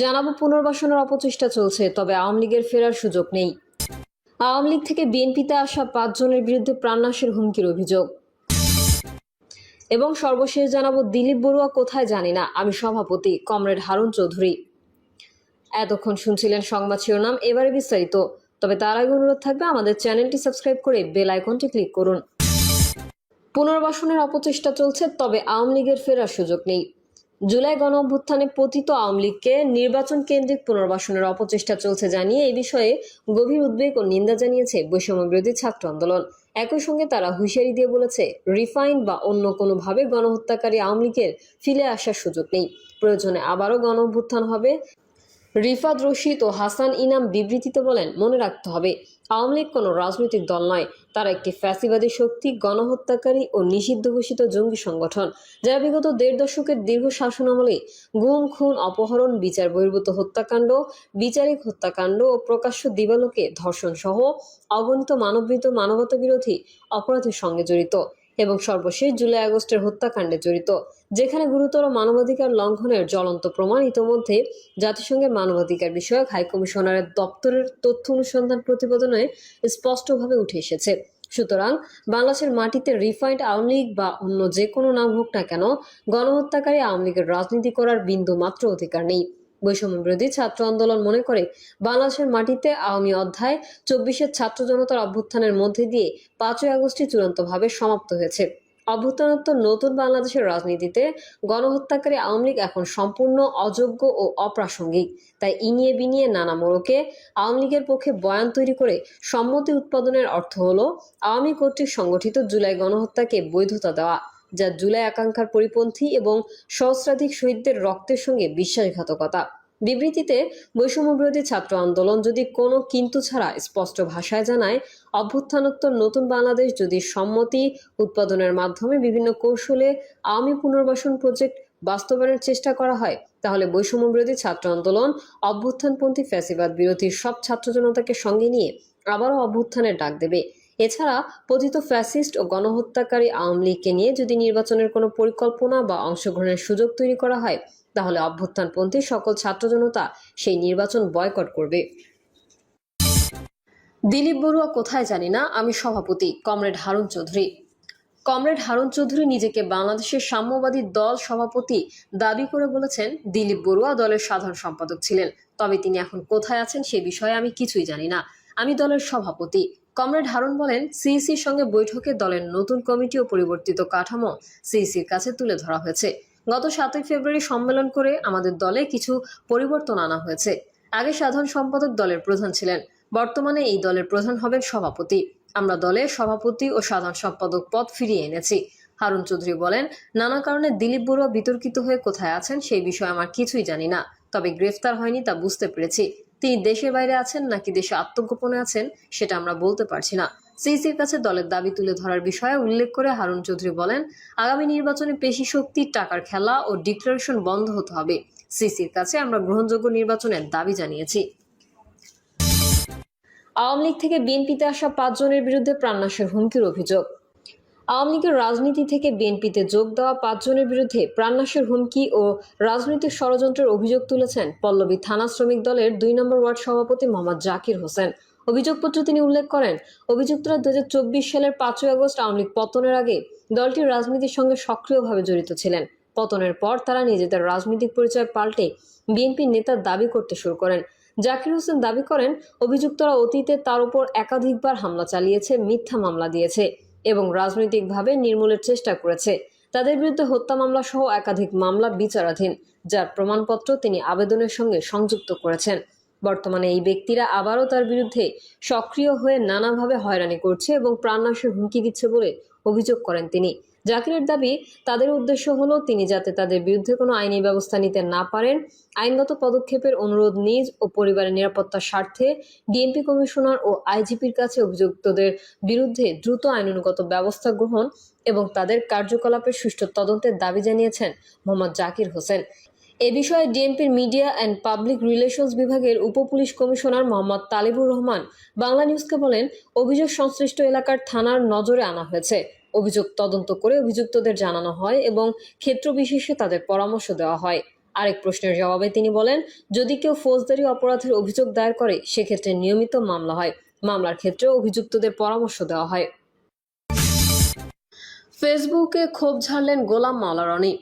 জানাব পুনর্বাসনের অপচেষ্টা চলছে, তবে আওয়ামী লীগের ফেরার সুযোগ নেই। আওয়ামী লীগ থেকে বিএনপিতে আসা পাঁচজনের বিরুদ্ধে প্রাণনাশের হুমকির অভিযোগ। এবং সর্বশেষ জানাব দিলীপ বড়ুয়া কোথায় জানি না, আমি সভাপতি কমরেড হারুন চৌধুরী। এতক্ষণ শুনছিলেন সংবাদ শিরোনাম, এবারে বিস্তারিত। তবে তার আগে অনুরোধ থাকবে, আমাদের চ্যানেলটি সাবস্ক্রাইব করে বেল আইকনটি ক্লিক করুন। পুনর্বাসনের অপচেষ্টা চলছে, তবে আওয়ামী লীগের ফেরার সুযোগ নেই। জুলাই গণ অভ্যুত্থানে পতিত আওয়ামী লীগকে নির্বাচন কেন্দ্রিক পুনর্বাসনের অপচেষ্টা চলছে জানিয়ে এই বিষয়ে গভীর উদ্বেগ ও নিন্দা জানিয়েছে বৈষম্য বিরোধী ছাত্র আন্দোলন। একই সঙ্গে তারা হুঁশিয়ারি দিয়ে বলেছে, রিফাইন বা অন্য কোনোভাবে গণহত্যাকারী আওয়ামী লীগের ফিরে আসার সুযোগ নেই। প্রয়োজনে আবারও গণ অভ্যুত্থান হবে। রিফাত রশিদ ও হাসান ইনাম বিবৃতিতে বলেন, মনে রাখতে হবে আওয়ামী লীগ কোনো রাজনৈতিক দল নয়। তারা একটি ফ্যাসিবাদী শক্তি, গণহত্যাকারী ও নিষিদ্ধ ঘোষিত জঙ্গি সংগঠন যারা বিগত দেড় দশকের দীর্ঘ শাসন আমলে গুম, খুন, অপহরণ, বিচার বহির্ভূত হত্যাকাণ্ড, বিচারিক হত্যাকাণ্ড ও প্রকাশ্য দিবালোকে ধর্ষণ সহ অগণিত মানবৃত মানবতা বিরোধী অপরাধের সঙ্গে জড়িত। এবং সর্বশেষ জুলাই আগস্টের হত্যাকাণ্ডে জড়িত, যেখানে গুরুতর মানবাধিকার লঙ্ঘনের জ্বলন্ত প্রমাণ ইতোমধ্যে জাতিসংঘের মানবাধিকার বিষয়ক হাইকমিশনারের দপ্তরের তথ্য অনুসন্ধান প্রতিবেদনে স্পষ্টভাবে উঠে এসেছে। সুতরাং বাংলাদেশের মাটিতে রিফাইন্ড আওয়ামী লীগ বা অন্য যে কোনো নাম হোক না কেন, গণহত্যাকারী আওয়ামী লীগের রাজনীতি করার বিন্দু মাত্র অধিকার নেই। বৈষম্য বিরোধী ছাত্র আন্দোলন মনে করে বাংলাদেশের মাটিতে আওয়ামী অধ্যায় চব্বিশের ছাত্র জনতার অভ্যুত্থানের মধ্যে দিয়ে পাঁচই আগস্টই চূড়ান্তভাবে সমাপ্ত হয়েছে। অভ্যুত্থানোত্তর নতুন বাংলাদেশের রাজনীতিতে গণহত্যাকারী আওয়ামী লীগ এখন সম্পূর্ণ অযোগ্য ও অপ্রাসঙ্গিক। তাই ইনিয়ে বিনিয়ে নানা মোড়কে আওয়ামী লীগের পক্ষে বয়ান তৈরি করে সম্মতি উৎপাদনের অর্থ হল আওয়ামী কর্তৃক সংগঠিত জুলাই গণহত্যাকে বৈধতা দেওয়া। যা জুলাই আকাঙ্ক্ষার পরিপন্থী এবং সহস্রাধিক শহীদদের রক্তের সঙ্গে বিশ্বাসঘাতকতা। বিবৃতিতে বৈষম্য বিরোধী ছাত্র আন্দোলন যদি কোনো কিন্তু ছাড়া স্পষ্ট ভাষায় জানায়, অভ্যুত্থানোত্তর নতুন বাংলাদেশ যদি সম্মতি উৎপাদনের মাধ্যমে বিভিন্ন কৌশলে আওয়ামী পুনর্বাসন প্রজেক্ট বাস্তবায়নের চেষ্টা করা হয়, তাহলে বৈষম্য বিরোধী ছাত্র আন্দোলন, অভ্যুত্থানপন্থী ফ্যাসিবাদ বিরোধী সব ছাত্র জনতাকে সঙ্গে নিয়ে আবারও অভ্যুত্থানের ডাক দেবে। এছাড়া পতিত ফ্যাসিস্ট ও গণহত্যাকারী আওয়ামী লীগকে নিয়ে যদি নির্বাচনের কোনো পরিকল্পনা বা অংশগ্রহণের সুযোগ তৈরি করা হয়, তাহলে অভ্যুত্থানপন্থী সকল ছাত্র জনতা সেই নির্বাচন বয়কট করবে। দিলীপ বড়ুয়া কোথায় জানি না, আমি সভাপতি কমরেড হারুন চৌধুরী। কমরেড হারুন চৌধুরী নিজেকে বাংলাদেশের সাম্যবাদী দল সভাপতি দাবি করে বলেছেন, দিলীপ বড়ুয়া দলের সাধারণ সম্পাদক ছিলেন। তবে তিনি এখন কোথায় আছেন সে বিষয়ে আমি কিছুই জানি না। আমি দলের সভাপতি। কমরেড হারুন বলেন, সিইসির সঙ্গে বৈঠকে দলের নতুন কমিটি ও পরিবর্তিত কাঠামো সিইসির কাছে তুলে ধরা হয়েছে। গত সাতই ফেব্রুয়ারি সম্মেলন করে আমাদের দলে কিছু পরিবর্তন আনা হয়েছে। আগে সাধারণ সম্পাদক দলের প্রধান ছিলেন, বর্তমানে এই দলের প্রধান হবেন সভাপতি। আমরা দলের সভাপতি ও সাধারণ সম্পাদক পদ ফিরিয়ে এনেছি। হারুন চৌধুরী বলেন, নানা কারণে দিলীপ বড়ুয়া বিতর্কিত হয়ে কোথায় আছেন সেই বিষয়ে আমার কিছুই জানি না, তবে গ্রেফতার হয়নি তা বুঝতে পেরেছি। তিনি দেশের বাইরে আছেন নাকি দেশে আত্মগোপনে আছেন, সেটা আমরা বলতে পারছি না। সিসির কাছে দলের দাবি তুলে ধরার বিষয়ে উল্লেখ করে হারুন চৌধুরী বলেন, আগামী নির্বাচনে পেশি শক্তির টাকার খেলা ও ডিক্লারেশন বন্ধ হতে হবে। সিসির কাছে আমরা গ্রহণযোগ্য নির্বাচনের দাবি জানিয়েছি। আওয়ামী লীগ থেকে বিএনপিতে আসা পাঁচজনের বিরুদ্ধে প্রাণনাশের হুমকির অভিযোগ। আওয়ামী লীগের রাজনীতি থেকে বিএনপিতে যোগ দেওয়া পাঁচজনের বিরুদ্ধে প্রাণনাশের হুমকি ও রাজনৈতিক ষড়যন্ত্রের অভিযোগ তুলেছেন পল্লবী থানা শ্রমিক দলের দুই নম্বর ওয়ার্ড সভাপতি মোহাম্মদ জাকির হোসেন। অভিযোগপত্রে তিনি উল্লেখ করেন, অভিযুক্তরা দু হাজার চব্বিশ সালের পাঁচই আগস্ট আওয়ামী লীগ পতনের আগে দলটির রাজনীতির সঙ্গে সক্রিয়ভাবে জড়িত ছিলেন। পতনের পর তারা নিজেদের রাজনৈতিক পরিচয় পাল্টে বিএনপির নেতার দাবি করতে শুরু করেন। জাকির হোসেন দাবি করেন, অভিযুক্তরা অতীতে তার উপর একাধিকবার হামলা চালিয়েছে, মিথ্যা মামলা দিয়েছে। এবং রাজনৈতিকভাবে নির্মূলের চেষ্টা করেছে। তাদের বিরুদ্ধে হত্যা মামলা সহ একাধিক মামলা বিচারাধীন, যার প্রমাণপত্র তিনি আবেদনের সঙ্গে সংযুক্ত করেছেন। বর্তমানে এই ব্যক্তিরা আবারও তার বিরুদ্ধে সক্রিয় হয়ে নানাভাবে হয়রানি করছে এবং প্রাণনাশের হুমকি দিচ্ছে বলে অভিযোগ করেন তিনি। জাকিরের দাবি, তাদের উদ্দেশ্য হলো তিনি যাতে তাদের বিরুদ্ধে কোনো আইনি ব্যবস্থা নিতে না পারেন। আইনগত পদক্ষেপের অনুরোধ নিজ ও পরিবারের নিরাপত্তার স্বার্থে ডিএমপি কমিশনার ও আইজিপির কাছে অভিযুক্তদের বিরুদ্ধে দ্রুত আইনানুগত ব্যবস্থা গ্রহণ এবং তাদের কার্যকলাপের সুষ্ঠু তদন্তের দাবি জানিয়েছেন মোহাম্মদ জাকির হোসেন। এ বিষয়ে ডিএমপির মিডিয়া অ্যান্ড পাবলিক রিলেশনস বিভাগের উপপুলিশ কমিশনার মোহাম্মদ তালিবুর রহমান বাংলা নিউজকে বলেন, অভিযোগ সংশ্লিষ্ট এলাকার থানার নজরে আনা হয়েছে। অভিযোগ তদন্ত করে অভিযুক্তদের জানানো হয় এবং ক্ষেত্র বিশেষে তাদের পরামর্শ দেওয়া হয়। আরেক প্রশ্নের জবাবে তিনি বলেন, যদি কেউ ফৌজদারি অপরাধের অভিযোগ দায়ের করে, সেক্ষেত্রে নিয়মিত মামলা হয়। মামলার ক্ষেত্রে অভিযুক্তদের পরামর্শ দেওয়া হয়। ফেসবুকে ক্ষোভ ঝাড়লেন গোলাম মাওলা রনি।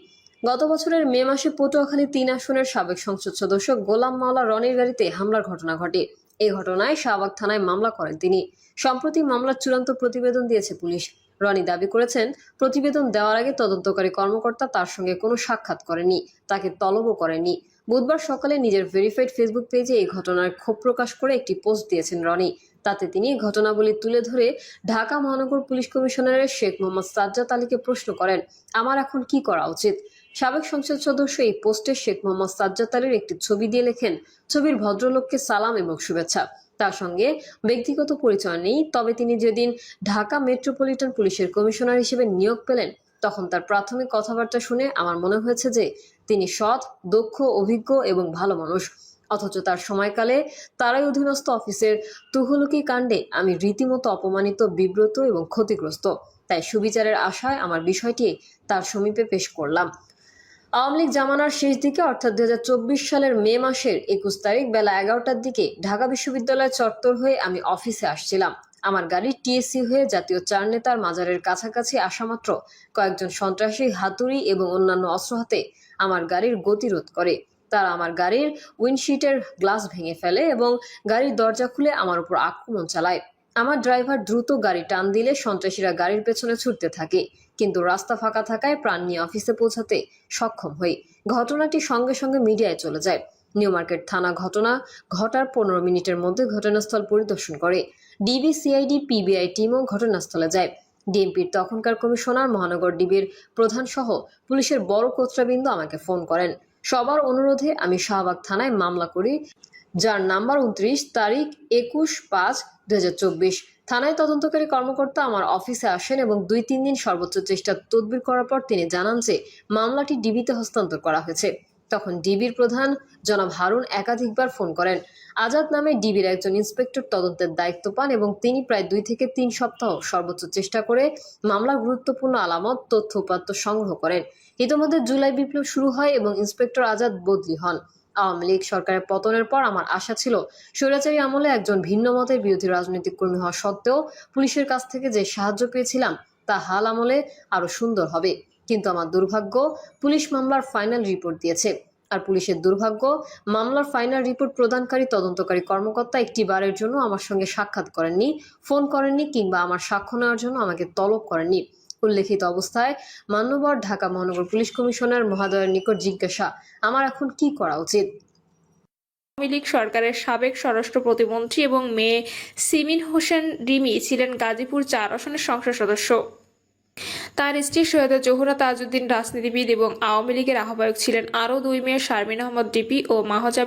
গত বছরের মে মাসে পটুয়াখালী তিন আসনের সাবেক সংসদ সদস্য গোলাম মাওলা রনির গাড়িতে হামলার ঘটনা ঘটে। এই ঘটনায় শাহবাগ থানায় মামলা করেন তিনি। সম্প্রতি মামলার চূড়ান্ত প্রতিবেদন দিয়েছে পুলিশ। রনি দাবি করেছেন, প্রতিবেদন দেওয়ার আগে তদন্তকারী কর্মকর্তা তার সঙ্গে কোনো সাক্ষাৎ করেনি তাকে তলবও করেনি বুধবার সকালে নিজের ভেরিফাইড ফেসবুক পেজে এই ঘটনার ক্ষোভ প্রকাশ করে একটি পোস্ট দিয়েছেন রনি। তাতে তিনি ঘটনাবলী তুলে ধরে ঢাকা মহানগর পুলিশ কমিশনারের শেখ মোহাম্মদ সাজ্জাদ আলীকে প্রশ্ন করেন, আমার এখন কি করা উচিত? সাবেক সংসদ সদস্য এই পোস্টে শেখ মোহাম্মদ সাজ্জাদ আলীর একটি ছবি দিয়ে লেখেন, ছবির ভদ্রলোককে সালাম এবং শুভেচ্ছা। তার সঙ্গে ব্যক্তিগত পরিচয় নেই, তবে তিনি যেদিন ঢাকা মেট্রোপলিটন পুলিশের কমিশনার হিসেবে নিয়োগ পেলেন, তখন তার প্রাথমিক কথাবার্তা শুনে আমার মনে হয়েছে যে তিনি সৎ, দক্ষ, অভিজ্ঞ এবং ভালো মানুষ। অথচ তার সময়কালে তারাই অধীনস্থ অফিসের তুহলুকি কাণ্ডে আমি রীতিমতো অপমানিত, বিব্রত এবং ক্ষতিগ্রস্ত। তাই সুবিচারের আশায় আমার বিষয়টি তার সমীপে পেশ করলাম। আওয়ামী লীগ জামানার শেষ দিকে, অর্থাৎ দু হাজার চব্বিশ সালের মে মাসের একুশ তারিখ বেলা এগারোটার দিকে ঢাকা বিশ্ববিদ্যালয় চত্বর হয়ে আমি অফিসে আসছিলাম। আমার গাড়ি টিএসসি হয়ে জাতীয় চার নেতার মাজারের কাছাকাছি আসামাত্র কয়েকজন সন্ত্রাসী হাতুড়ি এবং অন্যান্য অস্ত্র হাতে আমার গাড়ির গতিরোধ করে। তারা আমার গাড়ির উইন্ডশিটের গ্লাস ভেঙে ফেলে এবং গাড়ির দরজা খুলে আমার উপর আক্রমণ চালায়। আমার ড্রাইভার দ্রুত গাড়ি টান দিলে সন্ত্রাসীরা গাড়ির পেছনে ছুটতে থাকে। কিন্তু রাস্তা ফাঁকা থাকায় প্রাণ নিয়ে অফিসে পৌঁছাতে সক্ষম হই। ঘটনাটি সঙ্গে সঙ্গে মিডিয়ায় চলে যায়। নিউ মার্কেট থানা ঘটনা ঘটার পনেরো মিনিটের মধ্যে ঘটনাস্থল পরিদর্শন করে। ডিবি সিআইডি পিবিআই টিমও ঘটনাস্থলে যায়। ডিএমপির তখনকার কমিশনার মহানগর ডিবির প্রধান সহ পুলিশের বড় কোচরাবৃন্দ আমাকে ফোন করেন। সবার অনুরোধে আমি শাহবাগ থানায় মামলা করি, যার নাম্বার উনত্রিশ, তারিখ একুশ পাঁচ দু থানায় তদন্তকারী কর্মকর্তা আমার অফিসে আসেন এবং দুই তিন দিন সর্বোচ্চ চেষ্টা তদবির করার পর তিনি জানান যে মামলাটি ডিবিতে হস্তান্তর করা হয়েছে। তখন ডিবির প্রধান জনাব হারুন একাধিকবার ফোন করেন। আজাদ নামে ডিবির একজন ইন্সপেক্টর তদন্তের দায়িত্ব পান এবং তিনি প্রায় দুই থেকে তিন সপ্তাহ সর্বোচ্চ চেষ্টা করে মামলার গুরুত্বপূর্ণ আলামত, তথ্য উপাত্ত সংগ্রহ করেন। ইতিমধ্যে জুলাই বিপ্লব শুরু হয় এবং ইন্সপেক্টর আজাদ বদলি হন। আওয়ামী লীগ সরকারের পতনের পর আমার আশা ছিল, স্বৈরাচারী আমলে একজন ভিন্ন মতের বিরোধী রাজনৈতিক কর্মী হওয়া সত্ত্বেও পুলিশের কাছ থেকে যে সাহায্য পেয়েছিলাম, তা হাল আমলে আরও সুন্দর হবে। কিন্তু আমার দুর্ভাগ্য, পুলিশ মামলার ফাইনাল রিপোর্ট দিয়েছে। আর পুলিশের দুর্ভাগ্য, মামলার ফাইনাল রিপোর্ট প্রদানকারী তদন্তকারী কর্মকর্তা একটি বারের জন্য আমার সঙ্গে সাক্ষাৎ করেননি ফোন করেননি কিংবা আমার সাক্ষ্য নেওয়ার জন্য আমাকে তলব করেননি। উল্লেখিত অবস্থায় মান্যবর ঢাকা মহানগর পুলিশ কমিশনার মহাদয়ের নিকট জিজ্ঞাসা, আমার এখন কি করা উচিত? আওয়ামী লীগ সরকারের সাবেক স্বরাষ্ট্র প্রতিমন্ত্রী এবং মেয়ে সিমিন হোসেন রিমি ছিলেন গাজীপুর চার আসনের সংসদ সদস্য। তার স্ত্রী সৈয়দা জোহরা তাজউদ্দিন রাজনীতিবিদ এবং আওয়ামী লীগের আহ্বায়ক ছিলেন। আরও দুই মেয়ে শারমিন আহমদ, ডিপি ও মাহজাব